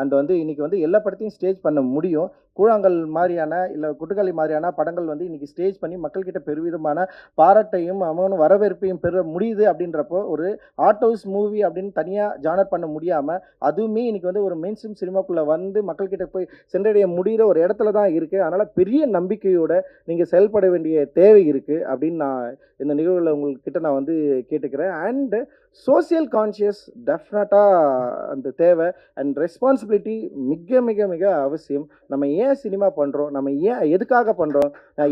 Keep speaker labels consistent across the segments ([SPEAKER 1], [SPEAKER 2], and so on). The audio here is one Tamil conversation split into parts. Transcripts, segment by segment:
[SPEAKER 1] அண்ட் வந்து இன்றைக்கி வந்து எல்லா படத்தையும் ஸ்டேஜ் பண்ண முடியும். கூழாங்கல் மாதிரியான இல்லை குட்டுக்காளி மாதிரியான படங்கள் வந்து இன்றைக்கி ஸ்டேஜ் பண்ணி மக்கள்கிட்ட பெருவிதமான பாராட்டையும் அவனும் வரவேற்பையும் பெற முடியுது அப்படின்றப்போ ஒரு ஆர்ட் ஹவுஸ் மூவி அப்படின்னு தனியாக ஜானர் பண்ண முடியாமல் அதுவுமே இன்றைக்கி வந்து ஒரு மெயின் ஸ்ட்ரீம் சினிமாக்குள்ளே வந்து மக்கள்கிட்ட போய் சென்றடைய முடிகிற ஒரு இடத்துல தான் இருக்குது அதனால் பெரிய நம்பிக்கையோடு நீங்கள் செயல்பட வேண்டிய தேவை இருக்குது அப்படின்னு நான் இந்த நிகழ்வில் உங்கள்கிட்ட நான் வந்து கேட்டுக்கிறேன். அண்டு சோசியல் கான்ஷியஸ் டெஃபினட்டாக அந்த தேவை அண்ட் ரெஸ்பான்ஸ் ரெஸ்பான்சிபிலிட்டி மிக மிக மிக அவசியம். நம்ம ஏன் சினிமா பண்ணுறோம் நம்ம ஏன் எதுக்காக பண்ணுறோம்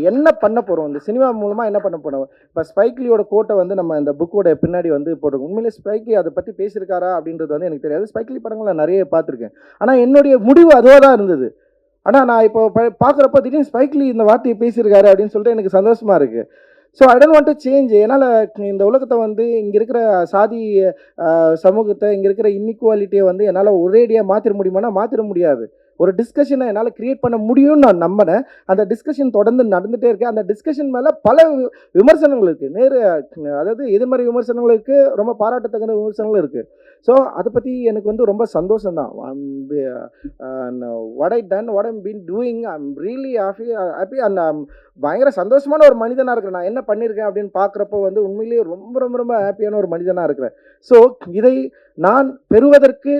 [SPEAKER 1] என்ன பண்ண போகிறோம் இந்த சினிமா மூலமாக என்ன பண்ண போகிறோம் இப்போ ஸ்பைக்லியோட கோட்டை வந்து நம்ம இந்த புக்கோட பின்னாடி வந்து போட்டிருக்கோம். உண்மையிலே ஸ்பைக்லி அதை பற்றி பேசியிருக்காரா அப்படின்றது வந்து எனக்கு தெரியாது. ஸ்பைக்லி படங்களை நிறைய பார்த்துருக்கேன். ஆனால் என்னுடைய முடிவு அதுவாக தான் இருந்தது. ஆனால் நான் இப்போ பார்க்குறப்ப திடீர்னு ஸ்பைக்லி இந்த வார்த்தையை பேசியிருக்காரு அப்படின்னு சொல்லிட்டு எனக்கு சந்தோஷமாக இருக்குது so I don't want to change என்னால் இந்த உலகத்தை வந்து இங்கே இருக்கிற சாதி சமூகத்தை இங்கே இருக்கிற இன்இக்வாலிட்டியை வந்து என்னால் ஒரேடியாக மாற்றிட முடியுமானா மாற்றிட முடியாது. ஒரு டிஸ்கஷனை என்னால் கிரியேட் பண்ண முடியும்னு நான் நம்பினேன் அந்த டிஸ்கஷன் தொடர்ந்து நடந்துகிட்டே இருக்கேன் அந்த டிஸ்கஷன் மேலே பல வி- விமர்சனங்கள் இருக்குது நேரு அதாவது எதிர்மறை விமர்சனங்கள் இருக்குது ரொம்ப பாராட்டத்தக்கன விமர்சனங்கள் இருக்குது ஸோ அதை பற்றி எனக்கு வந்து ரொம்ப சந்தோஷம் தான் what I done what I'm been doing I'm really happy happy and பயங்கர சந்தோஷமான ஒரு மனிதனாக இருக்கிறேன். நான் என்ன பண்ணியிருக்கேன் அப்படின்னு பார்க்குறப்போ வந்து உண்மையிலேயே ரொம்ப ரொம்ப ரொம்ப ஹாப்பியான ஒரு மனிதனாக இருக்கிறேன். ஸோ இதை நான் பெறுவதற்கு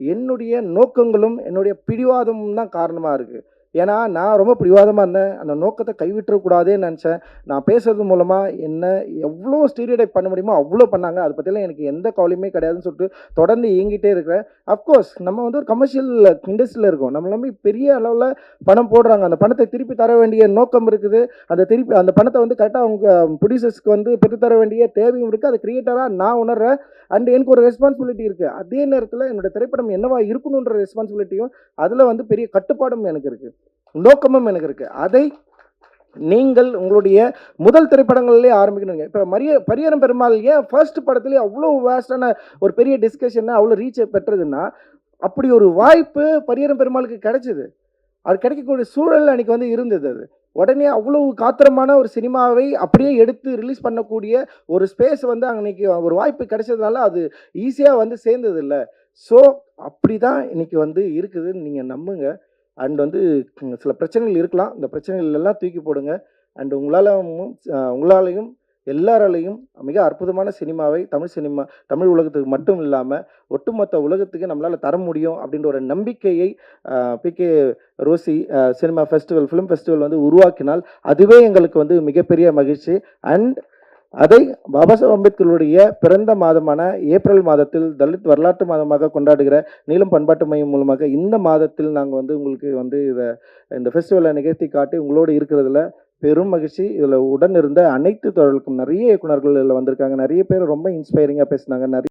[SPEAKER 1] என்னுடைய நோக்கங்களும் என்னுடைய பிடிவாதமும் தான் காரணமாக இருக்குது ஏன்னா நான் ரொம்ப பிடிவாதமாக இருந்தேன். அந்த நோக்கத்தை கைவிட்டுறக்கூடாதேன்னு நினச்சேன். நான் பேசுறது மூலமாக என்ன எவ்வளோ ஸ்டீரியோடைப் பண்ண முடியுமோ அவ்வளோ பண்ணாங்க. அதை பற்றிலாம் எனக்கு எந்த கவலையுமே கிடையாதுன்னு சொல்லிட்டு தொடர்ந்து இயங்கிட்டே இருக்கிறேன். அஃப்கோர்ஸ் நம்ம வந்து ஒரு கமர்ஷியல் இண்டஸ்ட்ரியில் இருக்கோம். நம்ம நம்பி பெரிய அளவில் பணம் போடுறாங்க. அந்த பணத்தை திருப்பி தர வேண்டிய நோக்கம் இருக்குது. அந்த திருப்பி அந்த பணத்தை வந்து கரெக்டாக அவங்க ப்ரொடியூசர்ஸ்க்கு வந்து பெற்றுத்தர வேண்டிய தேவையும் இருக்குது அது கிரியேட்டராக நான் உணர்றேன். அண்ட் எனக்கு ஒரு ரெஸ்பான்சிபிலிட்டி இருக்குது அதே நேரத்தில் என்னோடய திரைப்படம் என்னவா இருக்கணுன்ற ரெஸ்பான்சிபிலிட்டியும் அதில் வந்து பெரிய கட்டுப்பாடும் எனக்கு இருக்குது நோக்கமும் எனக்கு இருக்குது அதை நீங்கள் உங்களுடைய முதல் திரைப்படங்கள்லேயே ஆரம்பிக்கணுங்க. இப்போ மரிய பரியரம் பெருமாள் ஏன் ஃபர்ஸ்ட் படத்துலேயே அவ்வளோ வேஸ்டான ஒரு பெரிய டிஸ்கஷன் அவ்வளோ ரீச் பெற்றதுன்னா அப்படி ஒரு வாய்ப்பு பரியரம் பெருமாளுக்கு கிடைச்சிது. அது கிடைக்கக்கூடிய சூழல் அன்றைக்கி வந்து இருந்தது அது. உடனே அவ்வளவு காத்திரமான ஒரு சினிமாவை அப்படியே எடுத்து ரிலீஸ் பண்ணக்கூடிய ஒரு ஸ்பேஸ் வந்து அன்னைக்கு ஒரு வாய்ப்பு கிடைச்சதுனால அது ஈஸியாக வந்து சேர்ந்தது இல்லை ஸோ அப்படி தான் இன்றைக்கி வந்து இருக்குதுன்னு நீங்கள் நம்புங்க. அண்ட் வந்து சில பிரச்சனைகள் இருக்கலாம். இந்த பிரச்சனைகள் எல்லாம் தூக்கி போடுங்க. அண்ட் உங்களால் உங்களாலையும் எல்லாராலையும் மிக அற்புதமான சினிமாவை தமிழ் சினிமா தமிழ் உலகத்துக்கு மட்டும் இல்லாமல் ஒட்டுமொத்த உலகத்துக்கு நம்மளால் தர முடியும் அப்படின்ற ஒரு நம்பிக்கையை PK Rosy cinema festival film festival வந்து உருவாக்கினால் அதுவே எங்களுக்கு வந்து மிகப்பெரிய மகிழ்ச்சி. அண்ட் அதை பாபாசாஹ் அம்பேத்கருடைய பிறந்த மாதமான ஏப்ரல் மாதத்தில் தலித் வரலாற்று மாதமாக கொண்டாடுகிற நீளம் பண்பாட்டு மையம் மூலமாக இந்த மாதத்தில் நாங்கள் வந்து உங்களுக்கு வந்து இதை இந்த ஃபெஸ்டிவலை நிகழ்த்தி காட்டி உங்களோடு இருக்கிறதுல பெரும் மகிழ்ச்சி. இதில் உடன் இருந்த அனைத்து தொழிலுக்கும் நிறைய இயக்குனர்கள் இதில் வந்திருக்காங்க. நிறைய பேர் ரொம்ப இன்ஸ்பைரிங்காக பேசினாங்க. நிறைய